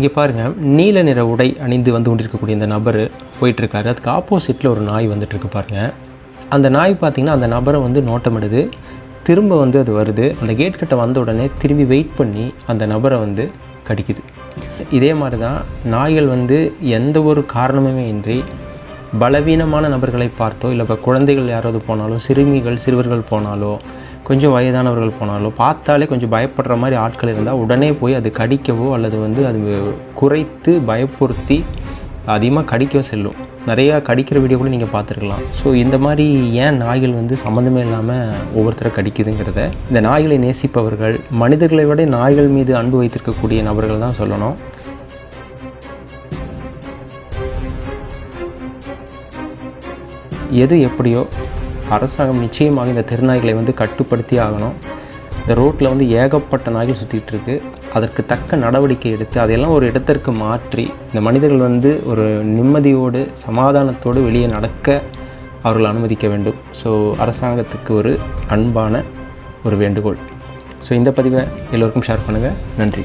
இங்கே பாருங்கள் நீல நிற உடை அணிந்து வந்து கொண்டிருக்கக்கூடிய இந்த நபர் போயிட்டுருக்காரு. அதுக்கு ஆப்போசிட்டில் ஒரு நாய் வந்துட்டுருக்கு பாருங்கள் அந்த நாய் பார்த்திங்கன்னா அந்த நபரை வந்து நோட்டமிடுது. திரும்ப வந்து அது வருது. அந்த கேட் கிட்ட வந்த உடனே திரும்பி வெயிட் பண்ணி அந்த நபரை வந்து கடிக்குது. இதே மாதிரி தான் நாய்கள் வந்து எந்த ஒரு காரணமுமே இன்றி பலவீனமான நபர்களை பார்த்தோ இல்லை இப்போ குழந்தைகள் யாராவது போனாலோ சிறுமிகள் சிறுவர்கள் போனாலோ கொஞ்சம் வயதானவர்கள் போனாலோ பார்த்தாலே கொஞ்சம் பயப்படுற மாதிரி ஆட்கள் இருந்தால் உடனே போய் அது கடிக்கவோ அல்லது வந்து அது குறைத்து பயப்படுத்தி அதிகமாக கடிக்கவோ செல்லும். நிறையா கடிக்கிற வீடியோ கூட நீங்கள் பார்த்துருக்கலாம். ஸோ இந்த மாதிரி ஏன் நாய்கள் வந்து சம்மந்தமே இல்லாமல் ஒவ்வொருத்தரை கடிக்குதுங்கிறத இந்த நாய்களை நேசிப்பவர்கள் மனிதர்களை விட நாய்கள் மீது அன்பு வைத்திருக்கக்கூடிய நபர்கள் தான் சொல்லணும். எது எப்படியோ அரசாங்கம் நிச்சயமாக இந்த திருநாய்களை வந்து கட்டுப்படுத்தி ஆகணும். இந்த ரோட்டில் வந்து ஏகப்பட்ட நாய்கள் சுற்றிட்டு இருக்கு. அதற்கு தக்க நடவடிக்கை எடுத்து அதையெல்லாம் ஒரு இடத்திற்கு மாற்றி இந்த மனிதர்கள் வந்து ஒரு நிம்மதியோடு சமாதானத்தோடு வெளியே நடக்க அவர்கள் அனுமதிக்க வேண்டும். ஸோ அரசாங்கத்துக்கு ஒரு அன்பான ஒரு வேண்டுகோள். ஸோ இந்த பதிவை எல்லோருக்கும் ஷேர் பண்ணுங்கள் நன்றி.